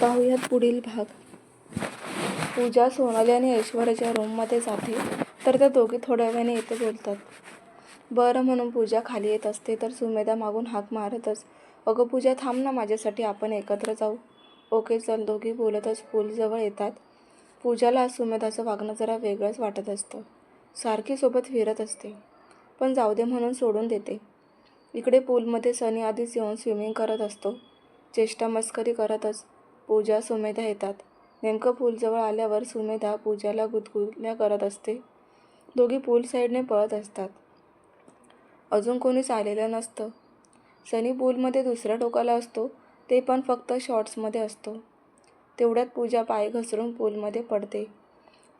पाहूयात पुढील भाग. पूजा सोनाली आणि ऐश्वर्याच्या रूममध्ये जाते. तर त्या दोघी थोड्या वेळाने येते बोलतात. बरं म्हणून पूजा खाली येत असते तर सुमेधा मागून हाक मारतच अगं पूजा थांब ना माझ्यासाठी आपण एकत्र जाऊ. ओके चल. दोघी बोलतच पूलजवळ येतात. पूजाला सुमेधाचं वागणं जरा वेगळंच वाटत असतं. सारखी सोबत फिरत असते. पण जाऊ दे म्हणून सोडून देते. इकडे पूलमध्ये सनी आधीच येऊन स्विमिंग करत असतो. चेष्टा मस्करी करतच. पूजा सुमेधा येतात. नेमकं पूलजवळ आल्यावर सुमेधा पूजाला गुदगुल्या करत असते. दोघी पूल साईडने पळत असतात. अजून कोणीच आलेलं नसतं. सनी पूलमध्ये दुसऱ्या टोकाला असतो. ते पण फक्त शॉर्ट्समध्ये असतो. तेवढ्यात पूजा पाय घसरून पूलमध्ये पडते.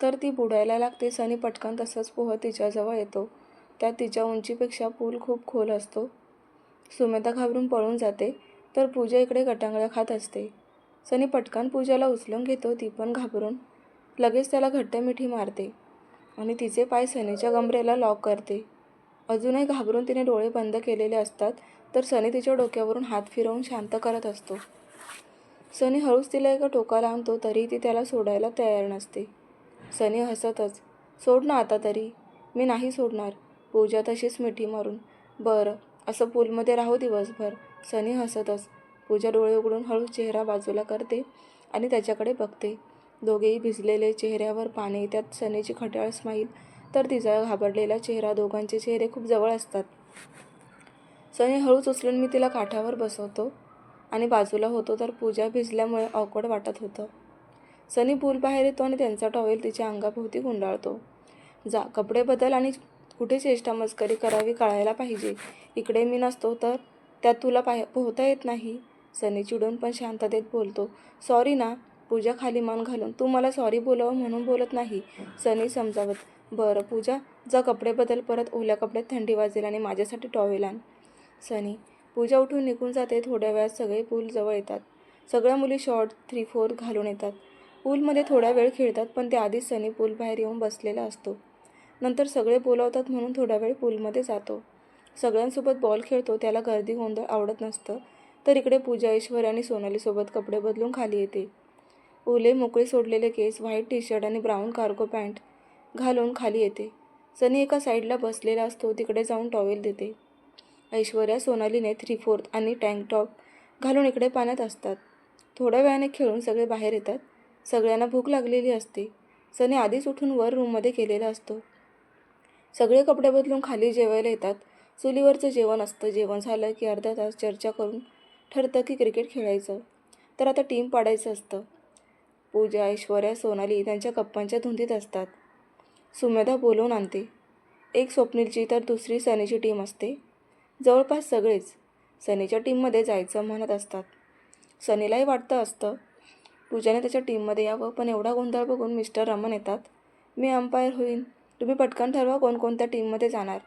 तर ती बुडायला लागते. सनी पटकन तसंच पोह तिच्याजवळ येतो. त्यात तिच्या उंचीपेक्षा पूल खूप खोल असतो. सुमेधा घाबरून पळून जाते. तर पूजा इकडे गटांगळ्या खात असते. सनी पटकन पूजाला उचलून घेतो ती पण घाबरून. लगेच त्याला घट्ट मिठी मारते आणि तिचे पाय सनीच्या गमरेला लॉक करते. अजूनही घाबरून तिने डोळे बंद केलेले असतात तर सनी तिच्या डोक्यावरून हात फिरवून शांत करत असतो. सनी हळूच तिला एका टोका लावतो तरी ती त्याला सोडायला तयार नसते. सनी हसतच सोड ना आता तरी मी नाही सोडणार. पूजा तशीच मिठी मारून. बरं असं पूलमध्ये राहू दिवसभर. सनी हसतच पूजा डोळे उघडून हळू चेहरा बाजूला करते आणि त्याच्याकडे बघते. दोघेही भिजलेले चेहऱ्यावर पाणी त्यात सनीची खट्याळ स्माईल तर तिचा घाबरलेला चेहरा दोघांचे चेहरे खूप जवळ असतात. सनी हळूच उचलून मी तिला काठावर बसवतो आणि बाजूला होतो तर पूजा भिजल्यामुळे ऑकवर्ड वाटत होतं. सनी पूल बाहेर येतो आणि त्यांचा टॉवेल तिच्या अंगाभोवती गुंडाळतो. जा कपडे बदल आणि कुठे चेष्टा मस्करी करावी कळायला पाहिजे. इकडे मी नसतो तर त्यात तुला पाह पोहता येत नाही. सनी चिडून पण शांततेत बोलतो. सॉरी ना पूजा खाली मान घालून. तू मला सॉरी बोलावं म्हणून बोलत नाही सनी समजावत. बरं पूजा जा कपडे बदल परत ओल्या कपड्यात थंडी वाजेल आणि माझ्यासाठी टॉवेल आण. सनी पूजा उठून निघून जाते. थोड्या वेळात सगळे पूल जवळ येतात. सगळ्या मुली शॉर्ट थ्री फोर घालून येतात. पूलमध्ये थोडा वेळ खेळतात पण त्या आधीच सनी पूल बाहेर येऊन बसलेला असतो. नंतर सगळे बोलावतात म्हणून थोडा वेळ पूलमध्ये जातो. सगळ्यांसोबत बॉल खेळतो. त्याला गर्दी गोंधळ आवडत नसतं. तर इकडे पूजा ऐश्वर्या आणि सोनालीसोबत कपडे बदलून खाली येते. ओले मोकळे सोडलेले केस व्हाईट टी शर्ट आणि ब्राऊन कार्गो पॅन्ट घालून खाली येते. सनी एका साईडला बसलेला असतो तिकडे जाऊन टॉवेल देते. ऐश्वर्या सोनालीने थ्री फोर्थ आणि टँक टॉप घालून इकडे पाण्यात असतात. थोड्या वेळाने खेळून सगळे बाहेर येतात. सगळ्यांना भूक लागलेली असते. सनी आधीच उठून वर रूममध्ये केलेला असतो. सगळे कपडे बदलून खाली जेवायला येतात. चुलीवरचं जेवण असतं. जेवण झालं की अर्धा तास चर्चा करून ठरतं की क्रिकेट खेळायचं. तर आता टीम पाडायचं असतं. पूजा ऐश्वर्या सोनाली त्यांच्या गप्पांच्या धुंदीत असतात. सुमेधा बोलवून आणते. एक स्वप्नीलची तर दुसरी सनीची टीम असते. जवळपास सगळेच सनीच्या टीममध्ये जायचं म्हणत असतात. सनीलाही वाटतं असतं. पूजाने त्याच्या टीममध्ये यावं पण एवढा गोंधळ बघून मिस्टर रमन येतात. मी अंपायर होईन. तुम्ही पटकन ठरवा कोणकोणत्या टीममध्ये जाणार.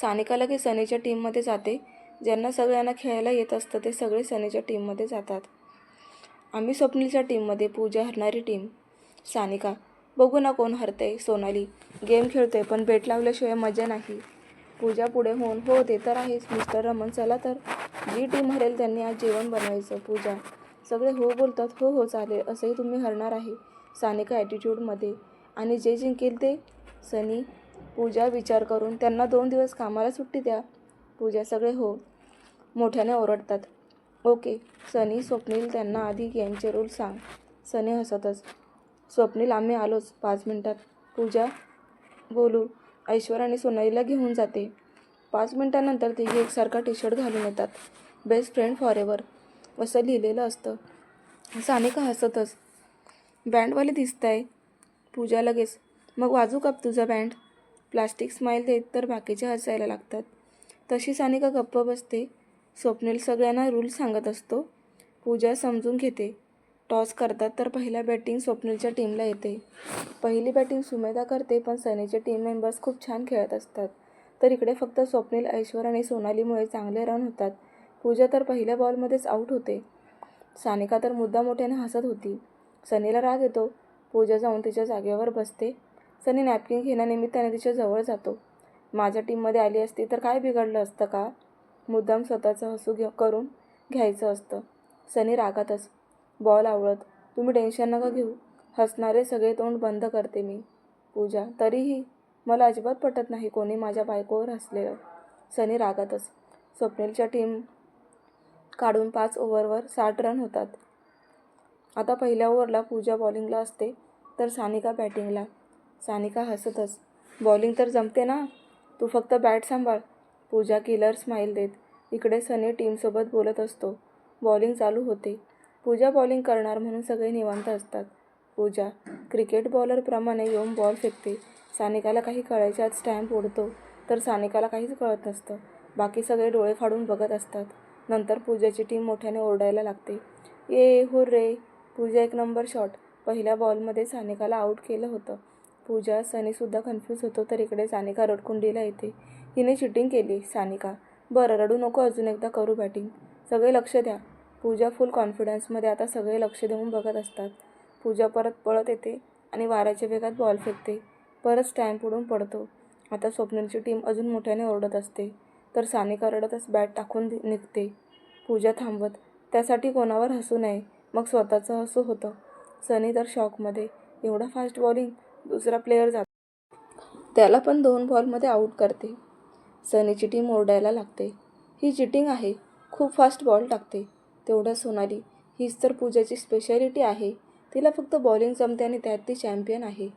सानिका लगेच सनीच्या टीममध्ये जाते. ज्यांना सगळ्यांना खेळायला येत असतं ते सगळे सनीच्या टीममध्ये जातात. आम्ही स्वप्नीलच्या टीममध्ये पूजा हरणारी टीम. सानिका बघू ना कोण हरते सोनाली. गेम खेळते पण बेट लावल्याशिवाय मजा नाही. पूजा पुढे होऊन हो ते तर आहेच. मिस्टर रमन चला तर. जी टीम हरेल त्यांनी आज जेवण बनवायचं. पूजा सगळे हो बोलतात हो हो चालेल असंही तुम्ही हरणार आहे. सानिका ॲटिट्यूडमध्ये आणि जे जिंकेल ते? सनी पूजा विचार करून त्यांना दोन दिवस कामाला सुट्टी द्या. पूजा सगळे हो मोठ्याने ओरडतात. ओके सनी स्वप्नील त्यांना आधी गेमचे रूल सांग. सनी हसतच. स्वप्नील आम्ही आलोच पाच मिनटात. पूजा बोलू ऐश्वर आणि सोनालीला घेऊन जाते. पाच मिनटानंतर तिघी एकसारखा टी शर्ट घालून येतात. बेस्ट फ्रेंड फॉर एवर असं लिहिलेलं असतं. सानिका हसतच. बँडवाले दिसत आहे पूजा लगेच. मग वाजू का तुझा बँड. प्लास्टिक स्माईल देत तर बाकीचे हसायला लागतात. तशी सानिका गप्प बसते? स्वप्नील सगळ्यांना रूल सांगत असतो. पूजा समजून घेते. टॉस करतात तर पहिल्या बॅटिंग स्वप्नीलच्या टीमला येते. पहिली बॅटिंग सुमेधा करते पण सनीचे टीम मेंबर्स खूप छान खेळत असतात. तर इकडे फक्त स्वप्नील ऐश्वर आणि सोनालीमुळे चांगले रन होतात. पूजा तर पहिल्या बॉलमध्येच आऊट होते. सानिका तर मुद्दा मोठ्याने हसत होती. सनीला राग येतो. पूजा जाऊन तिच्या जागेवर बसते. सनी नॅपकिन घेण्यानिमित्ताने तिच्या जवळ जातो. माझ्या टीममध्ये आली असती तर काय बिघडलं असतं का? मुद्दाम स्वतःचं हसू घे करून घ्यायचं असतं. सनी रागातच बॉल आवळत तुम्ही टेन्शन नका घेऊ. हसणारे सगळे तोंड बंद करते मी. पूजा तरीही मला अजिबात पटत नाही कोणी माझ्या बायकोवर हसलेलं. सनी रागातच स्वप्नीलच्या टीम काढून पाच ओव्हरवर साठ रन होतात. आता पहिल्या ओव्हरला पूजा बॉलिंगला असते तर सानिका बॅटिंगला. सानिका हसतच बॉलिंग तर जमते ना? तू फक्त बॅट सांभाळ. पूजा किलर स्माईल देत इकडे सनी टीमसोबत बोलत असतो. बॉलिंग चालू होते. पूजा बॉलिंग करणार म्हणून सगळे निवांत असतात. पूजा क्रिकेट बॉलरप्रमाणे येऊन बॉल फेकते. सानिकाला काही कळायच्या आत स्टॅम्प उडतो तर सानिकाला काहीच कळत नसतं. बाकी सगळे डोळे फाडून बघत असतात. नंतर पूजाची टीम मोठ्याने ओरडायला लागते. ये हो रे. पूजा एक नंबर शॉट. पहिल्या बॉलमध्ये सानिकाला आऊट केलं होतं. पूजा सनीसुद्धा कन्फ्यूज होतो. तर इकडे सानिका रडकुंडीला येते. हिने चिटिंग केली. सानिका बरं रडू नको अजून एकदा करू बॅटिंग सगळे लक्ष द्या. पूजा फुल कॉन्फिडन्समध्ये आता सगळे लक्ष देऊन बघत असतात. पूजा परत पळत येते आणि वाऱ्याच्या वेगात बॉल फेकते. परत स्टॅम्प उडून पडतो. आता स्वप्नीलची टीम अजून मोठ्याने ओरडत असते. तर सानिका रडतच बॅट टाकून निघते. पूजा थांबवत त्यासाठी कोणावर हसू नये. मग स्वतःचं हसू होतं. सनी तर शॉकमध्ये एवढा फास्ट बॉलिंग दुसरा प्लेअर जातो. त्याला पण दोन बॉलमध्ये आऊट करते. सनीची टीम ओरडायला लागते. ही चिटिंग आहे. खूप फास्ट बॉल टाकते. तेवढ्या सोनाली हीच तर पूजाची स्पेशालिटी आहे. तिला फक्त बॉलिंग जमते आणि त्यात ती चॅम्पियन आहे.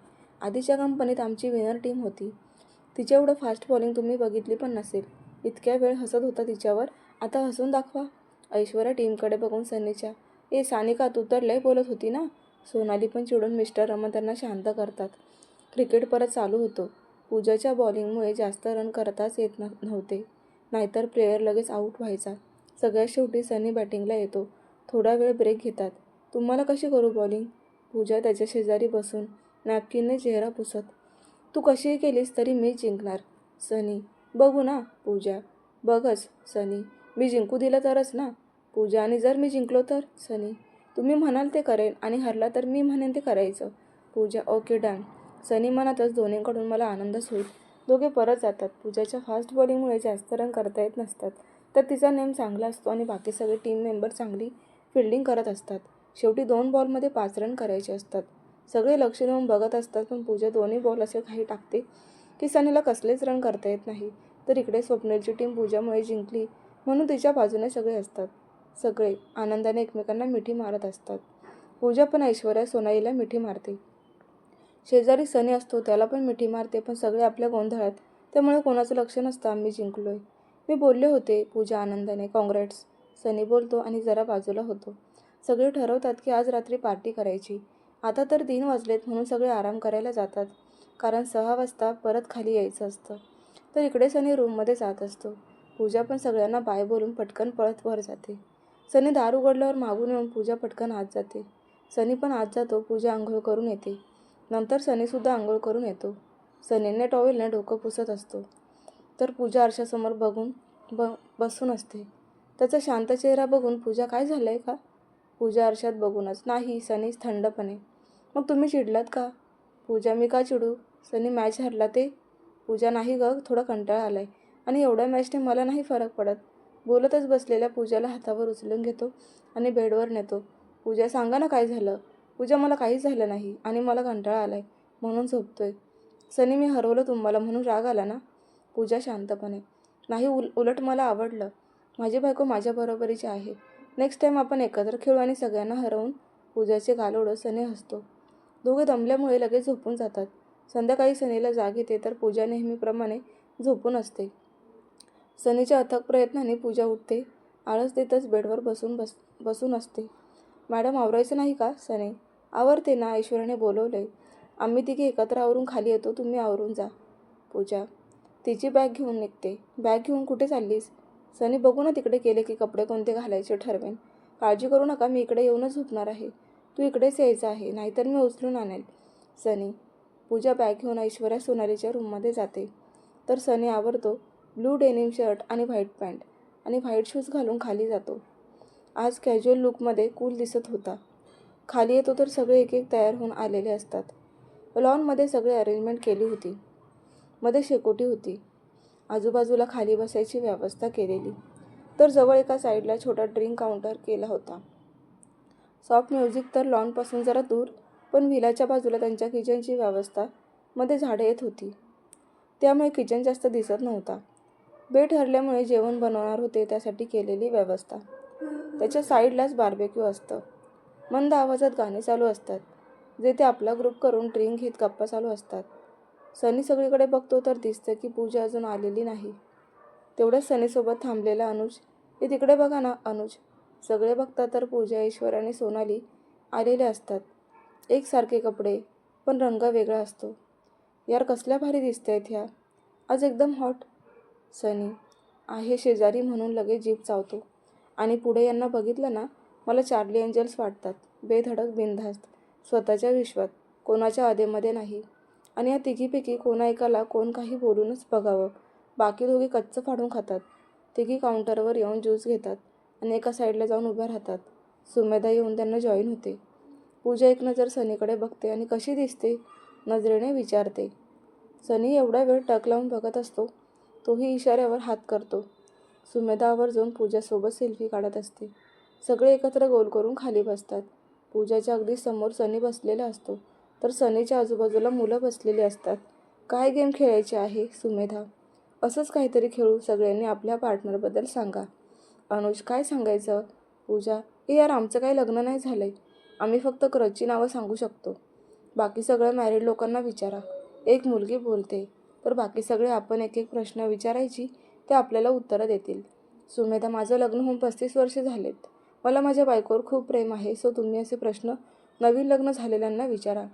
आधीच्या कंपनीत आमची विनर टीम होती. तिच्या एवढं फास्ट बॉलिंग तुम्ही बघितली पण नसेल. इतक्या वेळ हसत होता तिच्यावर. आता हसून दाखवा. ऐश्वर्या टीमकडे बघून सनीच्या ए सानिका तू तर लय बोलत होती ना? सोनाली पण चिडून मिस्टर रमन त्यांना शांत करतात. क्रिकेट परत चालू होतो. पूजाच्या बॉलिंगमुळे जास्त रन करताच येत नव्हते. नाहीतर प्लेयर लगेच आऊट व्हायचा. सगळ्यात शेवटी सनी बॅटिंगला येतो. थोडा वेळ ब्रेक घेतात. तुम्हाला कशी करू बॉलिंग पूजा त्याच्या शेजारी बसून नॅपकिनने चेहरा पुसत. तू कशीही केलीस तरी मी जिंकणार. सनी बघू ना पूजा. बघच सनी. मी जिंकू दिलं तरच ना? पूजा आणि जर मी जिंकलो तर? सनी तुम्ही म्हणाल ते करेन आणि हरला तर मी म्हणेन ते करायचं. पूजा ओके डन. सनी मनातच दोन्हीकडून मला आनंदच होईल. दोघे परत जातात. पूजाच्या फास्ट बॉलिंगमुळे जास्त रन करता येत नसतात. तर तिचा नेम चांगला असतो आणि बाकी सगळे टीम मेंबर चांगली फिल्डिंग करत असतात. शेवटी दोन बॉलमध्ये पाच रन करायचे असतात. सगळे लक्ष देऊन बघत असतात पण पूजा दोन्ही बॉल असे काही टाकते की सनीला कसलेच रन करता येत नाही. तर इकडे स्वप्नेलची टीम पूजामुळे जिंकली म्हणून तिच्या बाजूने सगळे असतात. सगळे आनंदाने एकमेकांना मिठी मारत असतात. पूजा पण ऐश्वर्या सोनाईला मिठी मारते. शेजारी सनी असतो त्याला पण मिठी मारते पण सगळे आपल्या गोंधळात. त्यामुळे कोणाचं लक्ष नसतं आम्ही जिंकलोय. मी बोलले होते पूजा आनंदाने काँग्रेट्स सनी बोलतो आणि जरा बाजूला होतो. सगळे ठरवतात की आज रात्री पार्टी करायची. आता तर तीन वाजलेत म्हणून सगळे आराम करायला जातात. कारण सहा वाजता परत खाली यायचं असतं. तर इकडे सनी रूममध्ये जात असतो. पूजा पण सगळ्यांना बाय बोलून पटकन पळत वर जाते. सनी दार उघडल्यावर मागून येऊन पूजा पटकन आत जाते. सनी पण आत जातो पूजा आंघोळ करून येते. नंतर सनीसुद्धा आंघोळ करून येतो. सनीने टॉवेलने डोकं पुसत असतो. तर पूजा आरशासमोर बघून ब बसून असते. त्याचा शांत चेहरा बघून पूजा काय झालं आहे का? पूजा आरशात बघूनच. नाही सनी थंडपणे. मग तुम्ही चिडलात का? पूजा मी का चिडू? सनी मॅच हरला ते? पूजा नाही ग थोडा कंटाळा आला आहे आणि एवढ्या मॅचने मला नाही फरक पडत. बोलतच बसलेल्या पूजाला हातावर उचलून घेतो आणि बेडवर नेतो. पूजा सांगा ना काय झालं? पूजा मला काहीच झालं नाही आणि मला कंटाळा आला आहे म्हणून झोपतोय. सनी मी हरवलं तुम्हाला म्हणून राग आला ना? पूजा शांतपणे नाही उल उलट मला आवडलं. माझी बायको माझ्या बरोबरीची आहे. नेक्स्ट टाईम आपण एकत्र खेळू आणि सगळ्यांना हरवून पूजाचे गाल ओढत सनी हसतो. दोघे दमल्यामुळे लगेच झोपून जातात. संध्याकाळी सनीला जाग येते तर पूजा नेहमीप्रमाणे झोपून असते. सनीच्या अथक प्रयत्नाने पूजा उठते. आळस देतच बेडवर बसून बस बसून असते. मॅडम आवरायचं नाही का? सनी आवरते ना ऐश्वर्याने बोलवले आम्ही तिघे एकत्र आवरून खाली येतो तुम्ही आवरून जा. पूजा तिची बॅग घेऊन निघते. बॅग घेऊन कुठे चाललीस? सनी बघू ना तिकडे गेले की कपडे कोणते घालायचे ठरवेन. काळजी करू नका मी इकडे येऊनच झोपणार आहे. तू इकडेच यायचं आहे नाहीतर मी उचलून आणेल. सनी पूजा बॅग घेऊन ऐश्वर्या सोनालीच्या रूममध्ये जाते. तर सनी आवरतो. ब्लू डेनिम शर्ट आणि व्हाईट पॅन्ट आणि व्हाईट शूज घालून खाली जातो. आज कॅज्युअल लुकमध्ये कूल दिसत होता. खाली येतो तर सगळे एक एक तयार होऊन आलेले असतात. लॉनमध्ये सगळे अरेंजमेंट केली होती. मध्ये शेकोटी होती. आजूबाजूला खाली बसायची व्यवस्था केलेली. तर जवळ एका साईडला छोटा ड्रिंक काउंटर केला होता. सॉफ्ट म्युझिक तर लॉनपासून जरा दूर पण व्हिलाच्या बाजूला त्यांच्या किचनची व्यवस्था मध्ये झाडे येत होती. त्यामुळे किचन जास्त दिसत नव्हता. बे ठरल्यामुळे जेवण बनवणार होते त्यासाठी केलेली व्यवस्था. त्याच्या साईडलाच बार्बेक्यू असतं. मंद आवाजात गाणी चालू असतात. जे ते आपला ग्रुप करून ड्रिंक घेत गप्पा चालू असतात. सनी सगळीकडे बघतो तर दिसतं की पूजा अजून आलेली नाही. तेवढ्याच सनीसोबत थांबलेला अनुज हे तिकडे बघा ना अनुज. सगळे बघतात तर पूजा ईश्वर आणि सोनाली आलेले असतात. एकसारखे कपडे पण रंग वेगळा असतो. यार कसल्या भारी दिसत आहेत ह्या. आज एकदम हॉट सनी आहे शेजारी म्हणून लगेच जीप चावतो. आणि पुढे यांना बघितलं ना मला चार्ली एंजल्स वाटतात. बेधडक बिनधास्त. स्वतःच्या विश्वात. कोणाच्या अधेमध्ये नाही. आणि या तिघीपैकी कोणा एकाला कोण काही बोलूनच बघावं. बाकी दोघे कच्चं फाडून खातात. तिघी काउंटरवर येऊन ज्यूस घेतात आणि एका साईडला जाऊन उभ्या राहतात. सुमेधा येऊन त्यांना जॉईन होते. पूजा एक नजर सनीकडे बघते आणि कशी दिसते नजरेने विचारते. सनी एवढा वेळ टक लावून बघत असतो. तोही इशाऱ्यावर हात करतो. सुमेधा आवर्जून पूजासोबत सेल्फी काढत असते. सगळे एकत्र गोल करून खाली बसतात. पूजाच्या अगदी समोर सनी बसलेला असतो. तर सनीच्या आजूबाजूला मुलं बसलेली असतात. काय गेम खेळायचे आहे सुमेधा? असंच काहीतरी खेळू सगळ्यांनी आपल्या पार्टनरबद्दल सांगा. अनुज काय सांगायचं? पूजा हे यार आमचं काही लग्न नाही झालं आहे आम्ही फक्त क्रची नावं सांगू शकतो. बाकी सगळं मॅरिड लोकांना विचारा. एक मुलगी बोलते. तर बाकी सगळे आपण एक एक प्रश्न विचारायची ते आपल्याला उत्तरं देतील. सुमेधा माझं लग्न होऊन पस्तीस वर्षे झालेत. मला माझ्या बायकोवर खूप प्रेम आहे सो तुम्ही असे प्रश्न नवीन लग्न झालेल्यांना विचारा.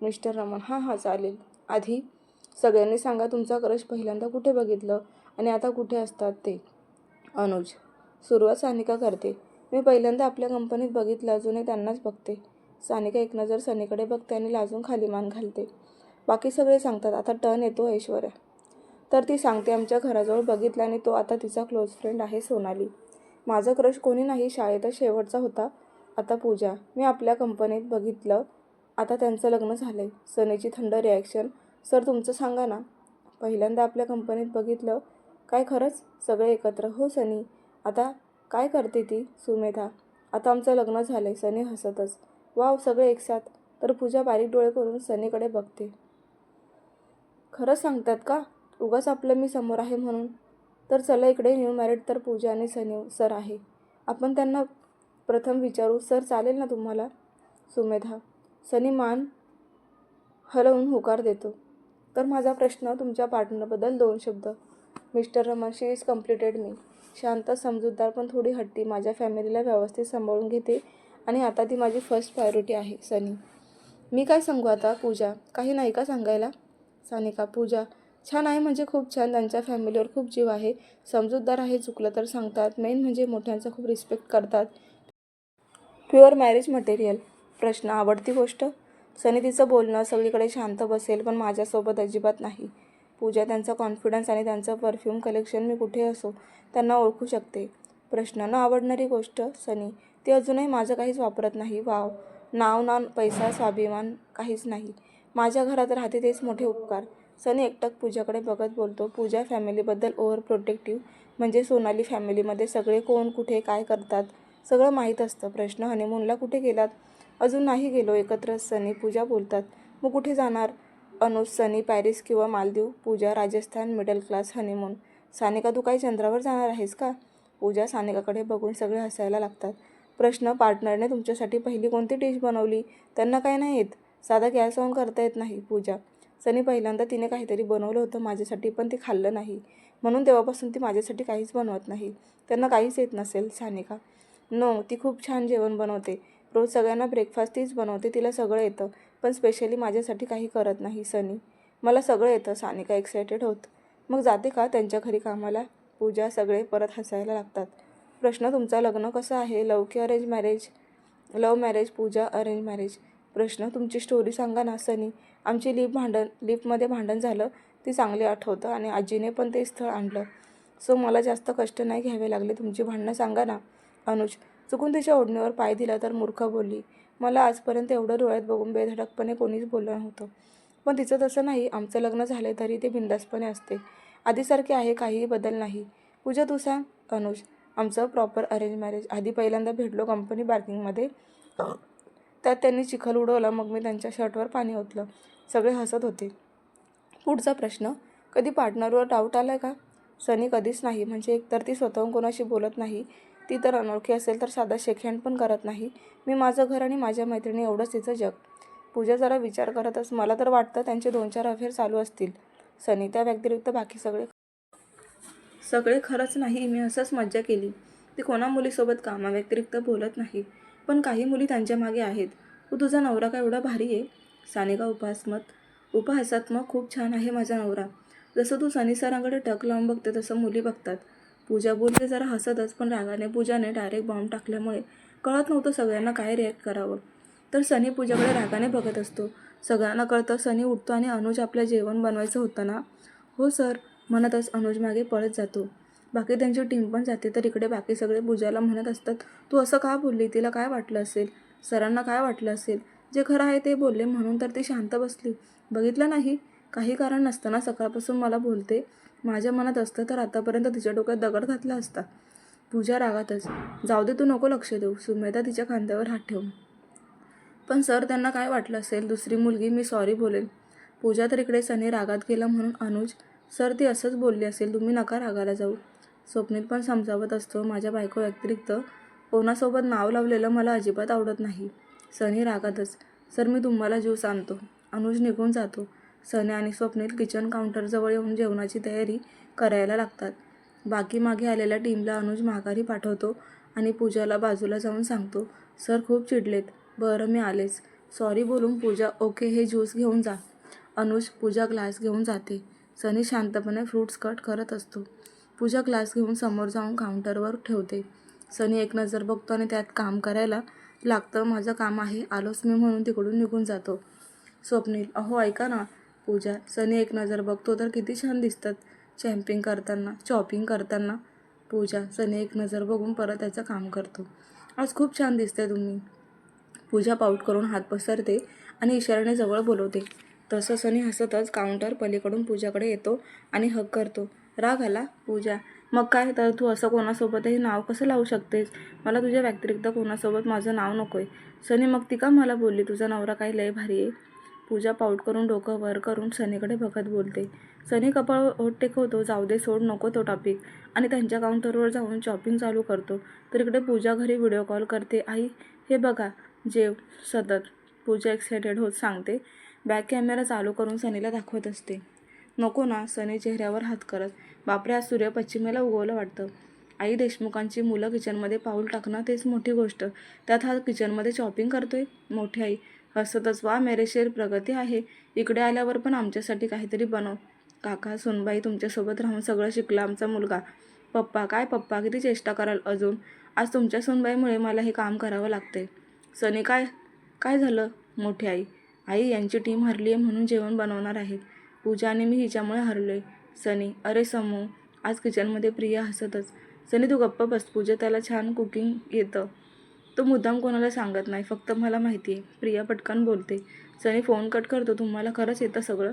मिस्टर रमण हां हां चालेल. आधी सगळ्यांनी सांगा तुमचा क्रश पहिल्यांदा कुठे बघितलं आणि आता कुठे असतात ते? अनुज सुरुवात सानिका करते. मी पहिल्यांदा आपल्या कंपनीत बघितलं अजूनही त्यांनाच बघते. सानिका एक नजर सनीकडे बघते आणि लाजून खाली मान घालते. बाकी सगळे सांगतात आता टर्न येतो ऐश्वर्या. तर ती सांगते आमच्या घराजवळ बघितल्याने तो आता तिचा क्लोज फ्रेंड आहे सोनाली. माझं क्रश कोणी नाही शाळेतच शेवटचा होता आता पूजा. मी आपल्या कंपनीत बघितलं आता त्यांचं लग्न झालं आहे सनीची थंड रिॲक्शन सर तुमचं सांगा ना. पहिल्यांदा आपल्या कंपनीत बघितलं काय खरंच? सगळे एकत्र. हो सनी. आता काय करते ती? सुमेधा. आता आमचं लग्न झालं आहे सनी हसतच. वाव सगळे एकसाथ. तर पूजा बारीक डोळे करून सनीकडे बघते. खरंच सांगतात का? उगाच आपलं मी समोर आहे म्हणून. तर चला इकडे न्यू मॅरिड तर पूजा आणि सनी सर आहे. आपण त्यांना प्रथम विचारू सर चालेल ना तुम्हाला? सुमेधा. सनी मान हलवून होकार देतो. तर माझा प्रश्न तुमच्या पार्टनरबद्दल दोन शब्द. Mister Raman she is completed मी शांत समजूतदार पण थोडी हट्टी. माझ्या फॅमिलीला व्यवस्थित सांभाळून घेते आणि आता ती माझी फर्स्ट प्रायोरिटी आहे सनी. मी काय सांगू आता पूजा? काही नाही का सांगायला? सानिका पूजा. छान आहे म्हणजे खूप छान. त्यांच्या फॅमिलीवर खूप जीव आहे. समजूतदार आहे चुकलं तर सांगतात. मेन म्हणजे मोठ्यांचा खूप रिस्पेक्ट करतात. प्युअर मॅरेज मटेरियल प्रश्न आवडती गोष्ट? सनी तिचं बोलणं सगळीकडे शांत बसेल पण माझ्यासोबत अजिबात नाही. पूजा त्यांचा कॉन्फिडन्स आणि त्यांचं परफ्यूम कलेक्शन मी कुठे असो त्यांना ओळखू शकते. प्रश्न न आवडणारी गोष्ट? सनी ती अजूनही माझं काहीच वापरत नाही. वाव. नाव ना पैसा स्वाभिमान काहीच नाही. माझ्या घरात राहते तेच मोठे उपकार. सनी एकटक पूजाकडे बघत बोलतो. पूजा फॅमिलीबद्दल ओव्हर प्रोटेक्टिव्ह. म्हणजे सोनाली फॅमिलीमध्ये सगळे कोण कुठे काय करतात? सगळं माहीत असतं. प्रश्न हनीमूनला कुठे गेलात? अजून नाही गेलो. एकत्र सनी पूजा बोलतात. मग कुठे जाणार? अनुज सनी पॅरिस किंवा Maldives? Pooja Rajasthan middle class honeymoon Sanika तू काही चंद्रावर जाणार आहेस का? पूजा सानिकाकडे बघून सगळे हसायला लागतात. प्रश्न पार्टनरने तुमच्यासाठी पहिली कोणती डिश बनवली? त्यांना काय नाही येत साधा गॅस ऑन करता येत नाही पूजा. सनी पहिल्यांदा तिने काहीतरी बनवलं होतं माझ्यासाठी पण ते खाल्लं नाही. म्हणून तेव्हापासून ती माझ्यासाठी काहीच बनवत नाही. त्यांना काहीच येत नसेल सानिका. नो ती खूप छान जेवण बनवते. रोज सगळ्यांना ब्रेकफास्ट तीच बनवते तिला सगळं येतं. पण स्पेशली माझ्यासाठी काही करत नाही सनी. मला सगळं येतं सानिका एक्सायटेड होत. मग जाते का त्यांच्या घरी कामाला? पूजा सगळे परत हसायला लागतात. प्रश्न तुमचं लग्न कसं आहे? लव की arrange marriage love marriage Pooja arrange marriage प्रश्न तुमची स्टोरी सांगा ना सनी. आमची लिप भांडण लिपमध्ये भांडण झालं ती चांगली आठवतं आणि आजीने पण ते स्थळ आणलं. सो मला जास्त कष्ट नाही घ्यावे लागले. तुमची भांडणं सांगा ना. अनुज चुकून तिच्या ओढणीवर पाय दिला तर मूर्ख बोलली. मला आजपर्यंत एवढं डोळ्यात बघून बेधडकपणे कोणीच बोललं नव्हतं. पण तिचं तसं नाही. आमचं लग्न झाले तरी ते बिंदासपणे असते. आधीसारखे आहे काहीही बदल नाही. पूजा तू सांग. अनुज आमचं प्रॉपर अरेंज मॅरेज आधी पहिल्यांदा भेटलो कंपनी पार्किंगमध्ये त्यात त्यांनी चिखल उडवला मग मी त्यांच्या शर्टवर पाणी ओतलं. सगळे हसत होते. पुढचा प्रश्न कधी पार्टनरवर डाऊट आला आहे का? सनी कधीच नाही. म्हणजे एकतर ती स्वतःहून कोणाशी बोलत नाही ती तर अनोळखी असेल तर साधा शेकहँड पण करत नाही. मी माझं घर आणि माझ्या मैत्रिणी एवढंच तिचं जग. पूजा जरा विचार करतच मला तर वाटतं त्यांचे दोन चार अफेअर चालू असतील. सनी त्या व्यतिरिक्त बाकी सगळे सगळे खरंच नाही मी असंच मज्जा केली. ती कोणा मुलीसोबत कामाव्यतिरिक्त बोलत नाही. पण काही मुली त्यांच्या मागे आहेत. तू तुझा नवरा का एवढा भारी आहे? सानिका उपहासमत उपहासात्मक खूप छान आहे माझा नवरा. जसं तू सनी सरांकडे टक लावून बघते तसं मुली बघतात. पूजा बोलते जरा हसतच पण रागाने पूजाने डायरेक्ट बॉम्ब टाकल्यामुळे कळत नव्हतं सगळ्यांना काय रिॲक्ट करावं. तर सनी पूजाकडे रागाने बघत असतो. सगळ्यांना कळतं सनी उठतो आणि अनुज आपल्या जेवण बनवायचं होतं ना? हो सर म्हणतच अनुज मागे पळत जातो. बाकी त्यांची टीम पण जाते तर इकडे बाकी सगळे पूजाला म्हणत असतात तू असं का बोलली? तिला काय वाटलं असेल? सरांना काय वाटलं असेल? जे खरं आहे ते बोलले म्हणून तर ती शांत बसली. बघितलं नाही? काही कारण नसताना सकाळपासून मला बोलते. माझ्या मनात असतं तर आतापर्यंत तिच्या डोक्यात दगड घातला असता. पूजा रागातच जाऊ दे तू नको लक्ष देऊ. सुमेधा तिच्या खांद्यावर हात ठेवून पण सर त्यांना काय वाटलं असेल? दुसरी मुलगी मी सॉरी बोलेन. पूजा तर इकडे सनी रागात गेला म्हणून अनुज सर ती असंच बोलली असेल. तुम्ही नका रागाला जाऊ. स्वप्नील पण समजावत असतो माझ्या बायको व्यतिरिक्त कोणासोबत नाव लावलेलं मला अजिबात आवडत नाही. सनी रागातच सर मी तुम्हाला ज्यूस आणतो अनुज निघून जातो. सनी आणि स्वप्नील किचन काउंटरजवळ येऊन जेवणाची तयारी करायला लागतात. बाकी मागे आलेल्या टीमला अनुज माघारी पाठवतो आणि पूजाला बाजूला जाऊन सांगतो सर खूप चिडलेत. बरं मी आलेच. सॉरी बोलून पूजा ओके हे ज्यूस घेऊन जा. अनुज पूजा ग्लास घेऊन जाते. सनी शांतपणे फ्रूट्स कट करत असतो. पूजा ग्लास घेऊन समोर जाऊन काउंटरवर ठेवते. सनी एक नजर बघतो आणि त्यात काम करायला लागतं. माझं काम आहे. आलोच मी म्हणून तिकडून निघून जातो. स्वप्नील अहो ऐका ना. पूजा सनी एक नजर बघतो तर किती छान दिसतात. चॅम्पिंग करताना शॉपिंग करताना. पूजा सनी एक नजर बघून परत त्याचं काम करतो. आज खूप छान दिसते तुम्ही. पूजा पाऊट करून हात पसरते आणि इशाऱ्याने जवळ बोलवते. तसं सनी हसतच काउंटर पलीकडून पूजाकडे येतो आणि हक करतो. राग आला पूजा मग काय? तर तू असं कोणासोबतही नाव कसं लावू शकतेस? मला तुझ्या व्यतिरिक्त कोणासोबत माझं नाव नको आहे सनी मग ती का मला बोलली? तुझा नवरा काय लय भारी आहे. पूजा पाऊट करून डोकं वर करून सनीकडे बघत बोलते. सनी कपाळ ओट टेकवतो जाऊ दे सोड नको तो टॉपिक आणि त्यांच्या काउंटरवर जाऊन शॉपिंग चालू करतो. तर इकडे पूजा घरी व्हिडिओ कॉल करते. आई हे बघा जेव सतत पूजा एक्सायटेड होत सांगते. बॅक कॅमेरा चालू करून सनीला दाखवत असते. नको ना सनी चेहऱ्यावर हात करत. बापरे आज सूर्य पश्चिमेला उगवलं वाटतं. आई देशमुखांची मुलं किचनमध्ये पाऊल टाकणं तेच मोठी गोष्ट. त्यात हा किचनमध्ये शॉपिंग करतोय? मोठी आई हसतच वा मेरेशेर प्रगती आहे. इकडे आल्यावर पण आमच्यासाठी काहीतरी बनव. काका सुनबाई तुमच्यासोबत राहून सगळं शिकला आमचा मुलगा. पप्पा काय पप्पा किती चेष्टा कराल अजून? आज तुमच्या सुनबाईमुळे मला हे काम करावं लागते सनी काय काय झालं? मोठी आई आई यांची टीम हरली आहे म्हणून जेवण बनवणार आहेत पूजा आणि मी हिच्यामुळे हरलोय. सनी अरे समू आज किचनमध्ये प्रिया हसतच. सनी तू गप्प बस पूजा त्याला छान कुकिंग येतं. तो मुद्दाम कोणाला सांगत नाही फक्त मला माहिती आहे. प्रिया पटकन बोलते. सनी फोन कट करतो तुम्हाला खरंच येतं सगळं?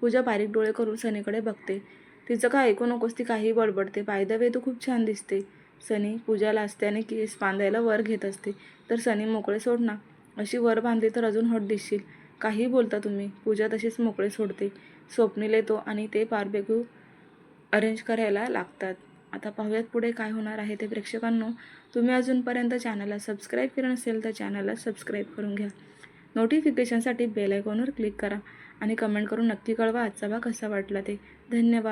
पूजा बारीक डोळे करून सनीकडे बघते. तिचं काय ऐकू नकोस ती काही बडबडते. बाय द वे तू खूप छान दिसते. सनी पूजाला असते आणि केस बांधायला वर घेत असते. तर सनी मोकळे सोड ना. अशी वर बांधली तर अजून हट दिसशील. काही बोलता तुम्ही. पूजा तशीच मोकळे सोडते. स्वप्नील येतो आणि ते बारबेक्यू अरेंज करायला लागतात. आता पाहूयात पुढे काय होणार आहे ते प्रेक्षकांनो. तुम्ही अजूनपर्यंत चॅनलला सबस्क्राईब केलं नसेल तर चॅनलला सबस्क्राईब करून घ्या. नोटिफिकेशनसाठी बेल आयकॉनवर क्लिक करा आणि कमेंट करून नक्की कळवा आजचा भाग कसा वाटला ते. धन्यवाद.